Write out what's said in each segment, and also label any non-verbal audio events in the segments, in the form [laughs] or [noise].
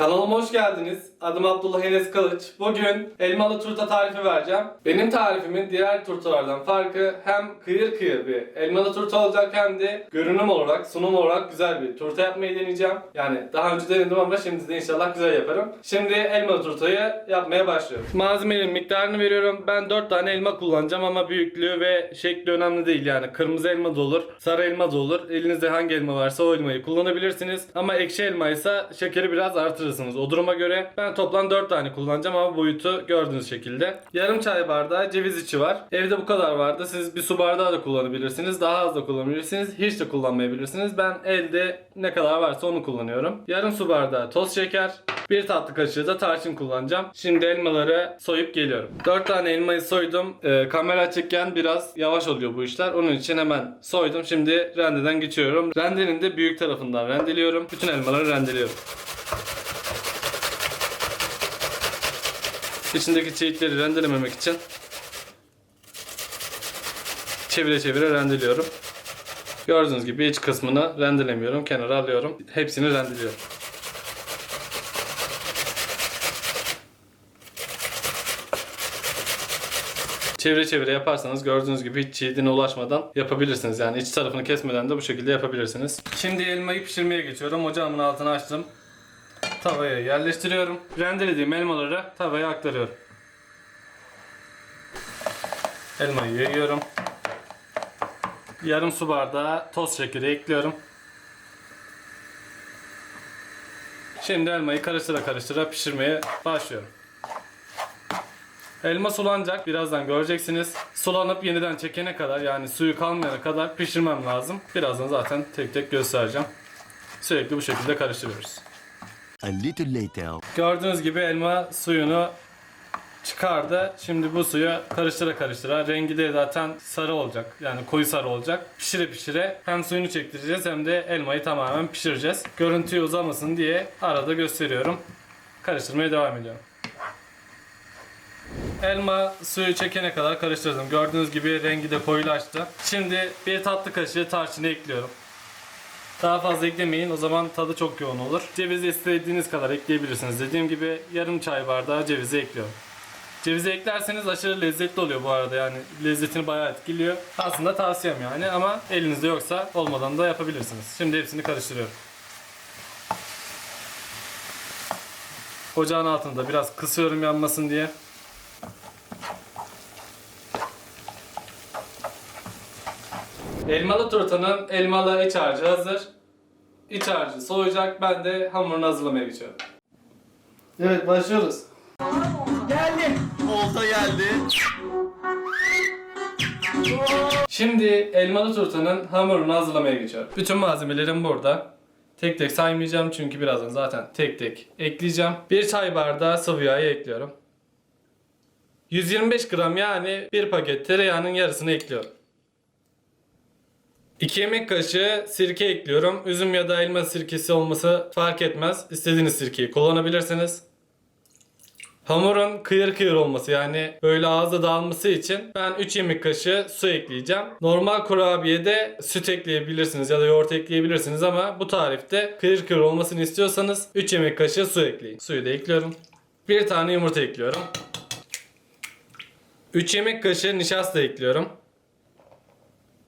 Kanalıma hoş geldiniz. Adım Abdullah Enes Kılıç. Bugün elmalı turta tarifi vereceğim. Benim tarifimin diğer turtalardan farkı hem kıyır kıyır bir elmalı turta olacak hem de görünüm olarak, sunum olarak güzel bir turta yapmayı deneyeceğim. Yani daha önce denedim ama şimdi de inşallah güzel yaparım. Şimdi elmalı turtayı yapmaya başlıyorum. Malzemelerin miktarını veriyorum. Ben 4 tane elma kullanacağım ama büyüklüğü ve şekli önemli değil yani. Kırmızı elma da olur, sarı elma da olur. Elinizde hangi elma varsa o elmayı kullanabilirsiniz. Ama ekşi elmaysa şekeri biraz artırırsınız o duruma göre. Ben toplam 4 tane kullanacağım ama boyutu gördüğünüz şekilde. Yarım çay bardağı ceviz içi var. Evde bu kadar vardı. Siz bir su bardağı da kullanabilirsiniz. Daha az da kullanabilirsiniz. Hiç de kullanmayabilirsiniz. Ben elde ne kadar varsa onu kullanıyorum. Yarım su bardağı toz şeker. Bir tatlı kaşığı da tarçın kullanacağım. Şimdi elmaları soyup geliyorum. 4 tane elmayı soydum. Ee, kamera açıkken biraz yavaş oluyor bu işler. Onun için hemen soydum. Şimdi rendeden geçiyorum. Rendenin de büyük tarafından rendeliyorum. Bütün elmaları rendeliyorum. İçindeki çiğitleri rendelememek için çevire çevire rendeliyorum. Gördüğünüz gibi iç kısmını rendelemiyorum. Kenara alıyorum. Hepsini rendeliyorum. Çevire çevire yaparsanız gördüğünüz gibi hiç çiğdine ulaşmadan yapabilirsiniz. Yani iç tarafını kesmeden de bu şekilde yapabilirsiniz. Şimdi elmayı pişirmeye geçiyorum. Ocağımın altını açtım. Tavaya yerleştiriyorum. Rendelediğim elmaları tavaya aktarıyorum. Elmayı yayıyorum. Yarım su bardağı toz şekeri ekliyorum. Şimdi elmayı karıştıra karıştıra pişirmeye başlıyorum. Elma sulanacak. Birazdan göreceksiniz. Sulanıp yeniden çekene kadar yani suyu kalmayana kadar pişirmem lazım. Birazdan zaten tek tek göstereceğim. Sürekli bu şekilde karıştırıyoruz. A little later. Gördüğünüz gibi elma suyunu çıkardı. Şimdi bu suyu karıştıra karıştıra rengi de zaten sarı olacak. Yani koyu sarı olacak. Pişire pişire hem suyunu çektireceğiz hem de elmayı tamamen pişireceğiz. Görüntüyü uzamasın diye arada gösteriyorum. Karıştırmaya devam ediyorum. Elma suyu çekene kadar karıştırdım. Gördüğünüz gibi rengi de koyulaştı. Şimdi bir tatlı kaşığı tarçını ekliyorum. Daha fazla eklemeyin o zaman tadı çok yoğun olur. Cevizi istediğiniz kadar ekleyebilirsiniz. Dediğim gibi yarım çay bardağı cevizi ekliyorum. Cevizi eklerseniz aşırı lezzetli oluyor bu arada yani lezzetini bayağı etkiliyor. Aslında tavsiyem yani ama elinizde yoksa olmadan da yapabilirsiniz. Şimdi hepsini karıştırıyorum. Ocağın altında biraz kısıyorum yanmasın diye. Elmalı turtanın elmalı iç harcı hazır. İç harcı soğuyacak. Ben de hamurunu hazırlamaya geçiyorum. Evet başlıyoruz. Olta geldi. Şimdi elmalı turtanın hamurunu hazırlamaya geçiyorum. Bütün malzemelerim burada. Tek tek saymayacağım çünkü birazdan zaten tek tek ekleyeceğim. Bir çay bardağı sıvı yağı ekliyorum. 125 gram yani bir paket tereyağının yarısını ekliyorum. 2 yemek kaşığı sirke ekliyorum. Üzüm ya da elma sirkesi olması fark etmez. İstediğiniz sirkeyi kullanabilirsiniz. Hamurun kıyır kıyır olması yani böyle ağızda dağılması için ben 3 yemek kaşığı su ekleyeceğim. Normal kurabiyede süt ekleyebilirsiniz ya da yoğurt ekleyebilirsiniz ama bu tarifte kıyır kıyır olmasını istiyorsanız 3 yemek kaşığı su ekleyin. Suyu da ekliyorum. Bir tane yumurta ekliyorum. 3 yemek kaşığı nişasta ekliyorum.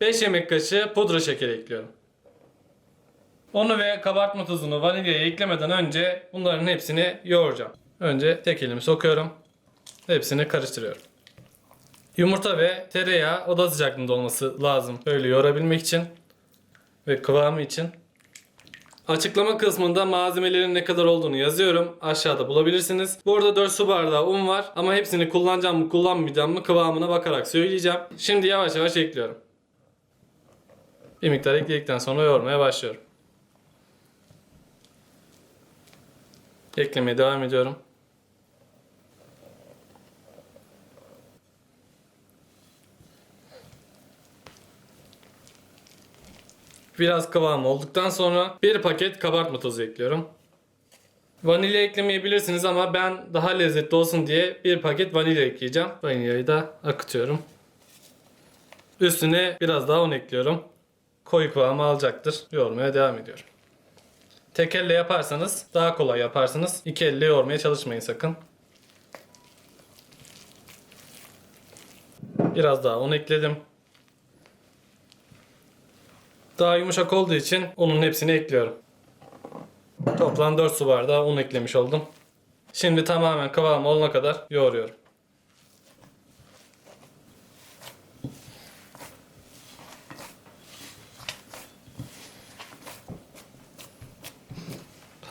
5 yemek kaşığı pudra şekeri ekliyorum. Unu ve kabartma tozunu vanilyayı eklemeden önce bunların hepsini yoğuracağım. Önce tek elimi sokuyorum. Hepsini karıştırıyorum. Yumurta ve tereyağı oda sıcaklığında olması lazım böyle yoğurabilmek için ve kıvamı için. Açıklama kısmında malzemelerin ne kadar olduğunu yazıyorum. Aşağıda bulabilirsiniz. Burada 4 su bardağı un var ama hepsini kullanacağım mı kullanmayacağım mı kıvamına bakarak söyleyeceğim. Şimdi yavaş yavaş ekliyorum. Bir miktar ekledikten sonra yoğurmaya başlıyorum. Eklemeye devam ediyorum. Biraz kıvam olduktan sonra bir paket kabartma tozu ekliyorum. Vanilya eklemeyebilirsiniz ama ben daha lezzetli olsun diye bir paket vanilya ekleyeceğim. Vanilyayı da akıtıyorum. Üstüne biraz daha un ekliyorum. Koyu kıvamı alacaktır. Yoğurmaya devam ediyorum. Tek elle yaparsanız daha kolay yaparsınız. İki elle yoğurmaya çalışmayın sakın. Biraz daha un ekledim. Daha yumuşak olduğu için unun hepsini ekliyorum. Toplam 4 su bardağı un eklemiş oldum. Şimdi tamamen kıvam olana kadar yoğuruyorum.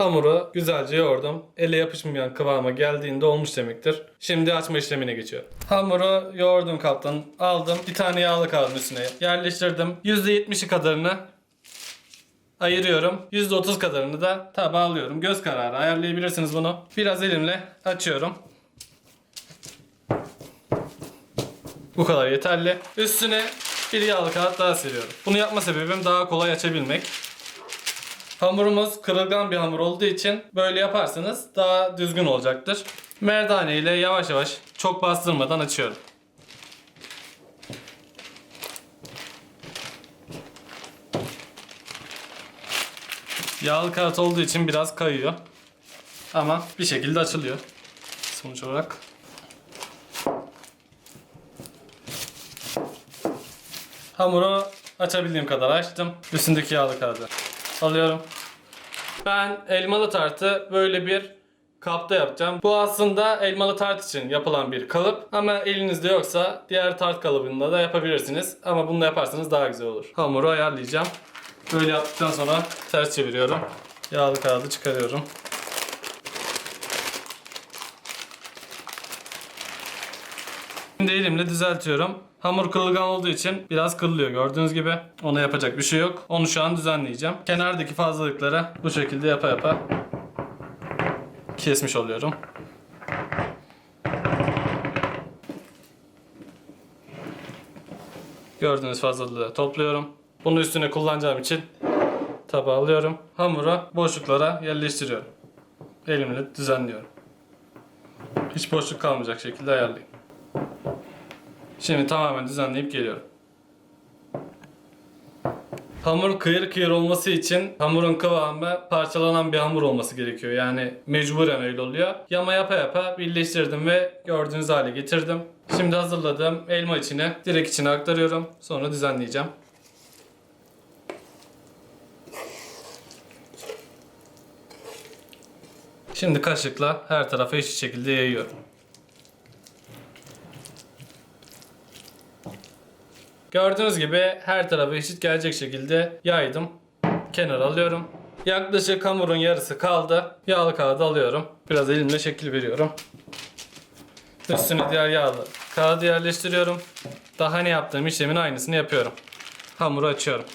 Hamuru güzelce yoğurdum. Ele yapışmayan kıvama geldiğinde olmuş demektir. Şimdi açma işlemine geçiyorum. Hamuru yoğurdum kaptan. Aldım. Bir tane yağlı kağıdın üstüne yerleştirdim. %70'i kadarını ayırıyorum. %30 kadarını da tabağa alıyorum. Göz kararı ayarlayabilirsiniz bunu. Biraz elimle açıyorum. Bu kadar yeterli. Üstüne bir yağlı kağıt daha seriyorum. Bunu yapma sebebim daha kolay açabilmek. Hamurumuz kırılgan bir hamur olduğu için böyle yaparsanız daha düzgün olacaktır. Merdane ile yavaş yavaş çok bastırmadan açıyorum. Yağlı kağıt olduğu için biraz kayıyor. Ama bir şekilde açılıyor. Sonuç olarak. Hamuru açabildiğim kadar açtım. Üstündeki yağlı kağıdı alıyorum. Ben elmalı tartı böyle bir kapta yapacağım. Bu aslında elmalı tart için yapılan bir kalıp ama elinizde yoksa diğer tart kalıbında da yapabilirsiniz. Ama bunu da yaparsanız daha güzel olur. Hamuru ayarlayacağım. Böyle yaptıktan sonra ters çeviriyorum. Yağlı kağıdı çıkarıyorum. Şimdi elimle düzeltiyorum. Hamur kırılgan olduğu için biraz kırılıyor gördüğünüz gibi. Ona yapacak bir şey yok. Onu şu an düzenleyeceğim. Kenardaki fazlalıkları bu şekilde yapa yapa kesmiş oluyorum. Gördüğünüz fazlalığı topluyorum. Bunu üstüne kullanacağım için tabağa alıyorum. Hamuru boşluklara yerleştiriyorum. Elimle düzenliyorum. Hiç boşluk kalmayacak şekilde ayarlayayım. Şimdi tamamen düzenleyip geliyorum. Hamur kıyır kıyır olması için hamurun kıvamı parçalanan bir hamur olması gerekiyor. Yani mecburen öyle oluyor. Yama yapa yapa birleştirdim ve gördüğünüz hale getirdim. Şimdi hazırladığım elma içine direkt içine aktarıyorum. Sonra düzenleyeceğim. Şimdi kaşıkla her tarafa eşit şekilde yayıyorum. Gördüğünüz gibi her tarafa eşit gelecek şekilde yaydım. Kenara alıyorum. Yaklaşık hamurun yarısı kaldı. Yağlı kağıdı alıyorum. Biraz elimle şekil veriyorum. Üstüne diğer yağlı kağıdı yerleştiriyorum. Daha ne yaptığım işlemin aynısını yapıyorum. Hamuru açıyorum.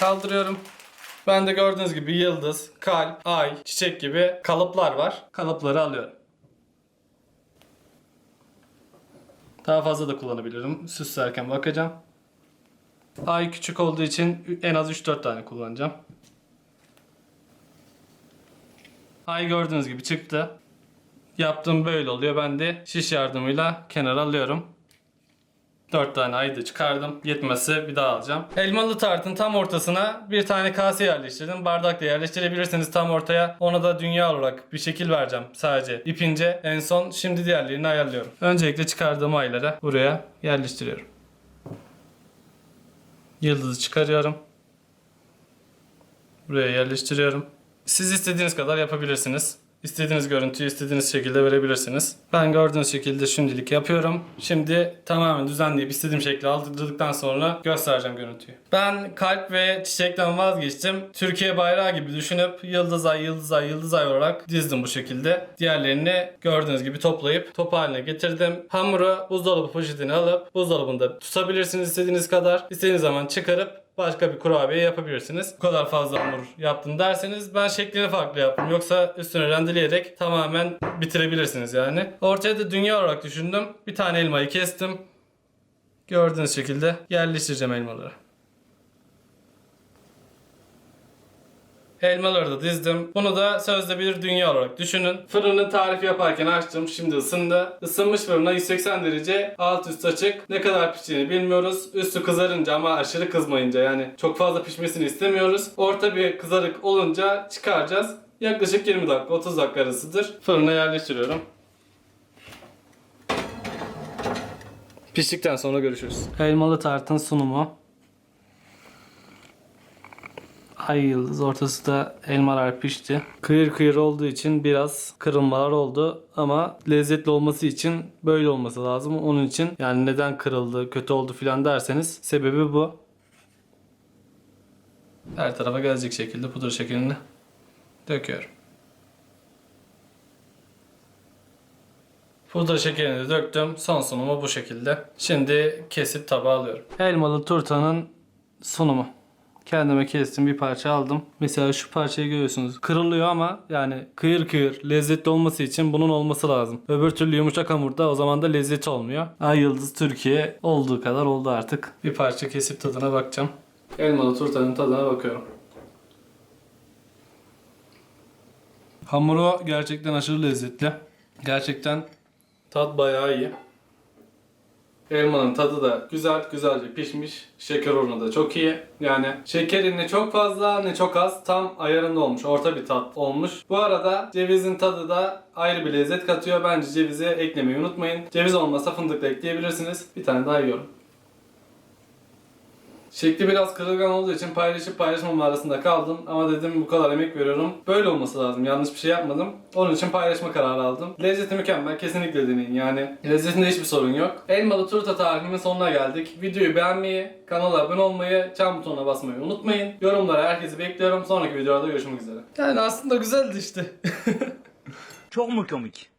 Kaldırıyorum. Ben de gördüğünüz gibi yıldız, kalp, ay, çiçek gibi kalıplar var. Kalıpları alıyorum. Daha fazla da kullanabilirim. Süslerken bakacağım. Ay küçük olduğu için en az 3-4 tane kullanacağım. Ay gördüğünüz gibi çıktı. Yaptığım böyle oluyor. Ben de şiş yardımıyla kenara alıyorum. 4 tane ayda çıkardım. Yetmezse bir daha alacağım. Elmalı tartın tam ortasına bir tane kase yerleştirdim. Bardak da yerleştirebilirsiniz tam ortaya. Ona da dünya olarak bir şekil vereceğim sadece ipince. En son şimdi diğerlerini ayarlıyorum. Öncelikle çıkardığım ayları buraya yerleştiriyorum. Yıldızı çıkarıyorum. Buraya yerleştiriyorum. Siz istediğiniz kadar yapabilirsiniz. İstediğiniz görüntüyü istediğiniz şekilde verebilirsiniz. Ben gördüğünüz şekilde şimdilik yapıyorum. Şimdi tamamen düzenleyip istediğim şekli aldırdıktan sonra göstereceğim görüntüyü. Ben kalp ve çiçekten vazgeçtim. Türkiye bayrağı gibi düşünüp yıldız ay yıldız ay yıldız ay olarak dizdim bu şekilde. Diğerlerini gördüğünüz gibi toplayıp top haline getirdim. Hamuru buzdolabı poşetine alıp buzdolabında tutabilirsiniz istediğiniz kadar. İstediğiniz zaman çıkarıp başka bir kurabiye yapabilirsiniz. Bu kadar fazla hamur yaptım derseniz ben şeklini farklı yaptım. Yoksa üstüne rendeleyerek tamamen bitirebilirsiniz yani. Ortaya da dünya olarak düşündüm. Bir tane elmayı kestim. Gördüğünüz şekilde yerleştireceğim elmaları. Elmaları da dizdim. Bunu da sözde bir dünya olarak düşünün. Fırının tarifi yaparken açtım. Şimdi ısındı. Isınmış fırına 180 derece alt üst açık. Ne kadar piştiğini bilmiyoruz. Üstü kızarınca ama aşırı kızmayınca yani çok fazla pişmesini istemiyoruz. Orta bir kızarık olunca çıkaracağız. Yaklaşık 20 dakika 30 dakika arasıdır. Fırına yerleştiriyorum. Piştikten sonra görüşürüz. Elmalı tartın sunumu. Ay yıldız ortası da elmalar pişti. Kıyır kıyır olduğu için biraz kırılmalar oldu ama lezzetli olması için böyle olması lazım. Onun için yani neden kırıldı, kötü oldu filan derseniz sebebi bu. Her tarafa gelecek şekilde pudra şekerini döküyorum. Pudra şekerini de döktüm. Son sunumu bu şekilde. Şimdi kesip tabağa alıyorum. Elmalı turtanın sunumu. Kendime kestim bir parça aldım. Mesela şu parçayı görüyorsunuz. Kırılıyor ama yani kıyır kıyır lezzetli olması için bunun olması lazım. Öbür türlü yumuşak hamurda o zaman da lezzeti olmuyor. Ay Yıldız Türkiye olduğu kadar oldu artık. Bir parça kesip tadına bakacağım. Elmalı turtanın tadına bakıyorum. Hamuru gerçekten aşırı lezzetli. Gerçekten tat bayağı iyi. Elmanın tadı da güzel, güzelce pişmiş. Şeker oranı da çok iyi. Yani şekeri ne çok fazla ne çok az. Tam ayarında olmuş. Orta bir tat olmuş. Bu arada cevizin tadı da ayrı bir lezzet katıyor. Bence cevizi eklemeyi unutmayın. Ceviz olmasa fındık da ekleyebilirsiniz. Bir tane daha yiyorum. Şekli biraz kırılgan olduğu için paylaşıp paylaşmam arasında kaldım. Ama dedim bu kadar emek veriyorum. Böyle olması lazım. Yanlış bir şey yapmadım. Onun için paylaşma kararı aldım. Lezzeti mükemmel. Kesinlikle deneyin yani. Lezzetinde hiçbir sorun yok. Elmalı turta tarifimin sonuna geldik. Videoyu beğenmeyi, kanala abone olmayı, çan butonuna basmayı unutmayın. Yorumlara herkesi bekliyorum. Sonraki videolarda görüşmek üzere. Yani aslında güzeldi işte. [laughs] Çok mu komik?